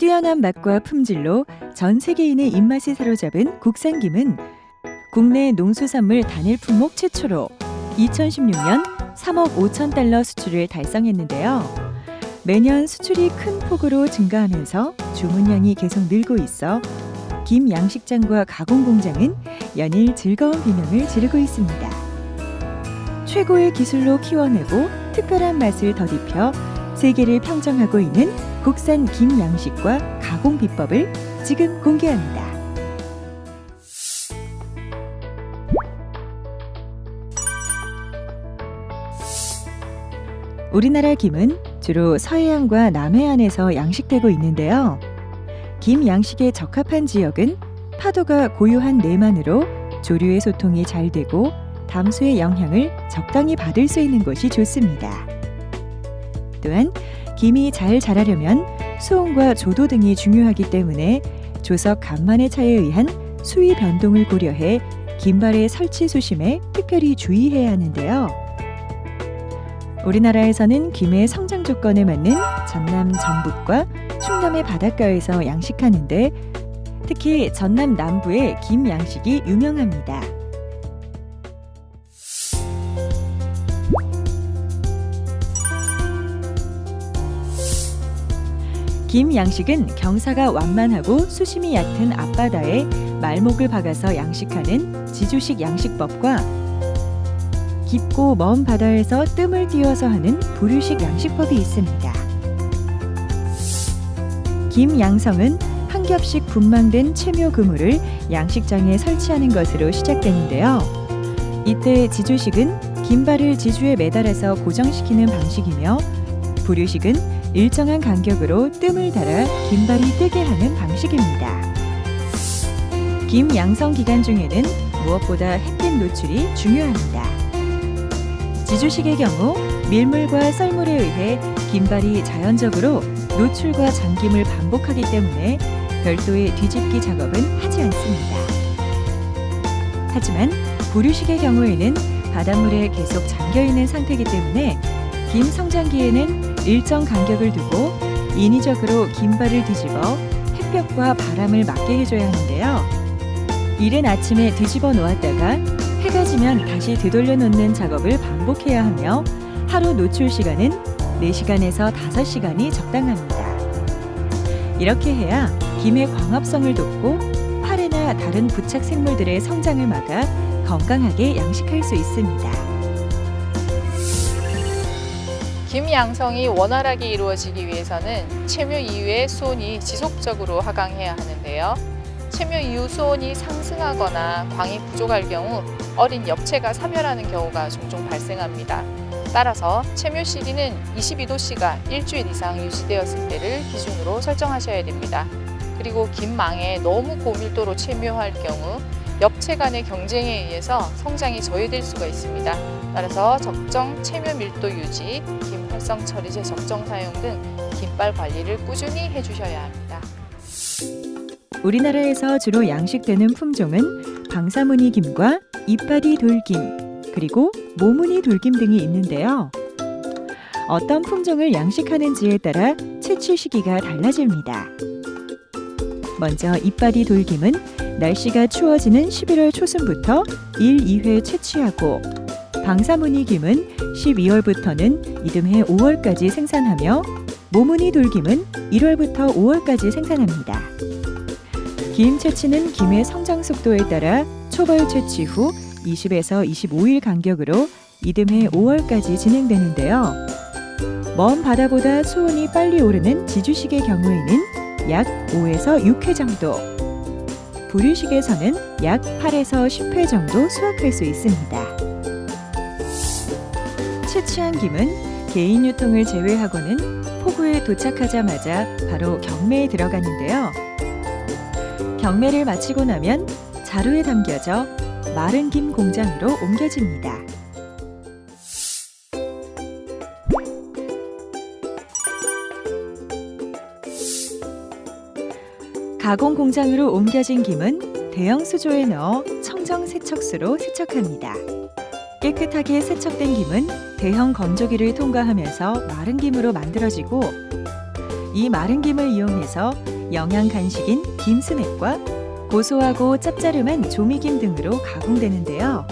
뛰어난 맛과 품질로 전 세계인의 입맛을 사로잡은 국산김은 국내 농수산물 단일 품목 최초로 2016년 3억 5천 달러 수출을 달성했는데요. 매년 수출이 큰 폭으로 증가하면서 주문량이 계속 늘고 있어 김 양식장과 가공 공장은 연일 즐거운 비명을 지르고 있습니다. 최고의 기술로 키워내고 특별한 맛을 더입혀 세계를 평정하고 있는 국산 김 양식과 가공 비법을 지금 공개합니다. 우리나라 김은 주로 서해안과 남해안에서 양식되고 있는데요. 김 양식에 적합한 지역은 파도가 고요한 내만으로 조류의 소통이 잘 되고 담수의 영향을 적당히 받을 수 있는 곳이 좋습니다. 또한 김이 잘 자라려면 수온과 조도 등이 중요하기 때문에 조석 간만의 차에 의한 수위 변동을 고려해 김발의 설치 수심에 특별히 주의해야 하는데요. 우리나라에서는 김의 성장 조건에 맞는 전남 전북과 충남의 바닷가에서 양식하는데 특히 전남 남부의 김 양식이 유명합니다. 김 양식은 경사가 완만하고 수심이 얕은 앞바다에 말목을 박아서 양식하는 지주식 양식법과 깊고 먼 바다에서 뜸을 띄워서 하는 부류식 양식법이 있습니다. 김 양성은 한 겹씩 분망된 채묘 그물을 양식장에 설치하는 것으로 시작되는데요. 이때 지주식은 김발을 지주에 매달아서 고정시키는 방식이며 부류식은 일정한 간격으로 뜸을 달아 김발이 뜨게 하는 방식입니다. 김 양성 기간 중에는 무엇보다 햇빛 노출이 중요합니다. 지주식의 경우 밀물과 썰물에 의해 김발이 자연적으로 노출과 잠김을 반복하기 때문에 별도의 뒤집기 작업은 하지 않습니다. 하지만 부류식의 경우에는 바닷물에 계속 잠겨 있는 상태이기 때문에 김 성장기에는 일정 간격을 두고 인위적으로 김발을 뒤집어 햇볕과 바람을 맞게 해줘야 하는데요. 이른 아침에 뒤집어 놓았다가 해가 지면 다시 되돌려 놓는 작업을 반복해야 하며 하루 노출 시간은 4시간에서 5시간이 적당합니다. 이렇게 해야 김의 광합성을 돕고 파래나 다른 부착 생물들의 성장을 막아 건강하게 양식할 수 있습니다. 김 양성이 원활하게 이루어지기 위해서는 채묘 이후의 수온이 지속적으로 하강해야 하는데요. 채묘 이후 수온이 상승하거나 광이 부족할 경우 어린 엽채가 사멸하는 경우가 종종 발생합니다. 따라서 채묘 시기는 22도씨가 일주일 이상 유지되었을 때를 기준으로 설정하셔야 됩니다. 그리고 김망에 너무 고밀도로 채묘할 경우 엽채 간의 경쟁에 의해서 성장이 저해될 수가 있습니다. 따라서 적정 채묘 밀도 유지, 김 활성 처리제 적정 사용 등 김발 관리를 꾸준히 해주셔야 합니다. 우리나라에서 주로 양식되는 품종은 방사무늬 김과 이파리 돌김, 그리고 모무늬 돌김 등이 있는데요. 어떤 품종을 양식하는지에 따라 채취 시기가 달라집니다. 먼저 이파리 돌김은 날씨가 추워지는 11월 초순부터 1, 2회 채취하고 방사무늬 김은 12월부터는 이듬해 5월까지 생산하며 모무늬 돌김은 1월부터 5월까지 생산합니다. 김 채취는 김의 성장 속도에 따라 초벌 채취 후 20에서 25일 간격으로 이듬해 5월까지 진행되는데요. 먼 바다보다 수온이 빨리 오르는 지주식의 경우에는 약 5에서 6회 정도, 부류식에서는 약 8에서 10회 정도 수확할 수 있습니다. 채취한 김은 개인 유통을 제외하고는 포구에 도착하자마자 바로 경매에 들어가는데요. 경매를 마치고 나면 자루에 담겨져 마른 김 공장으로 옮겨집니다. 가공 공장으로 옮겨진 김은 대형 수조에 넣어 청정 세척수로 세척합니다. 깨끗하게 세척된 김은 대형 건조기를 통과하면서 마른 김으로 만들어지고 이 마른 김을 이용해서 영양 간식인 김 스낵과 고소하고 짭짜름한 조미김 등으로 가공되는데요.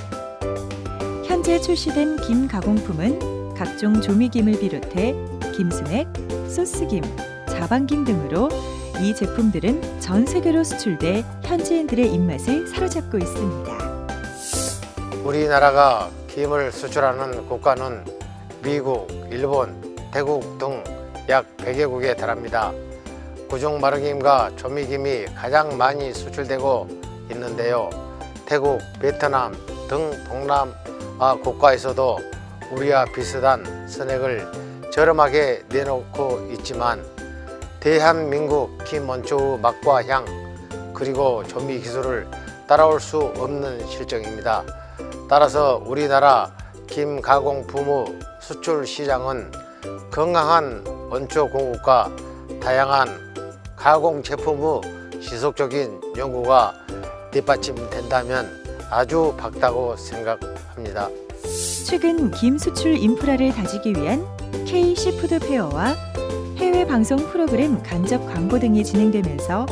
현재 출시된 김 가공품은 각종 조미김을 비롯해 김 스낵, 소스김, 자반김 등으로 이 제품들은 전 세계로 수출돼 현지인들의 입맛을 사로잡고 있습니다. 우리나라가 김을 수출하는 국가는 미국, 일본, 태국 등 약 100여국에 달합니다. 구중 마르김과 조미김이 가장 많이 수출되고 있는데요. 태국, 베트남 등 동남아 국가에서도 우리와 비슷한 스낵을 저렴하게 내놓고 있지만 대한민국 김 원초의 맛과 향 그리고 조미 기술을 따라올 수 없는 실정입니다. 따라서 우리나라 김 가공 부무 수출 시장은 건강한 원초 공급과 다양한 가공 제품의 지속적인 연구가 뒷받침된다면 아주 밝다고 생각합니다. 최근 김 수출 인프라를 다지기 위한 K 시푸드 페어와 해외 방송 프로그램 간접 광고 등이 진행되면서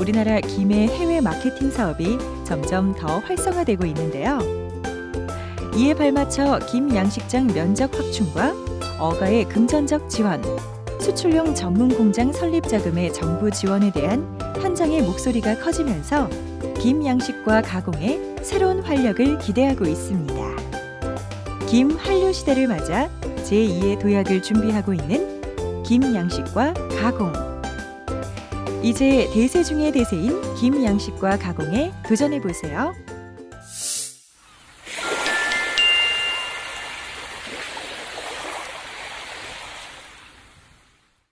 우리나라 김의 해외 마케팅 사업이 점점 더 활성화되고 있는데요. 이에 발맞춰 김 양식장 면적 확충과 어가의 금전적 지원, 수출용 전문 공장 설립 자금의 정부 지원에 대한 현장의 목소리가 커지면서 김 양식과 가공에 새로운 활력을 기대하고 있습니다. 김 한류 시대를 맞아 제2의 도약을 준비하고 있는 김 양식과 가공. 이제 대세 중의 대세인 김 양식과 가공에 도전해 보세요.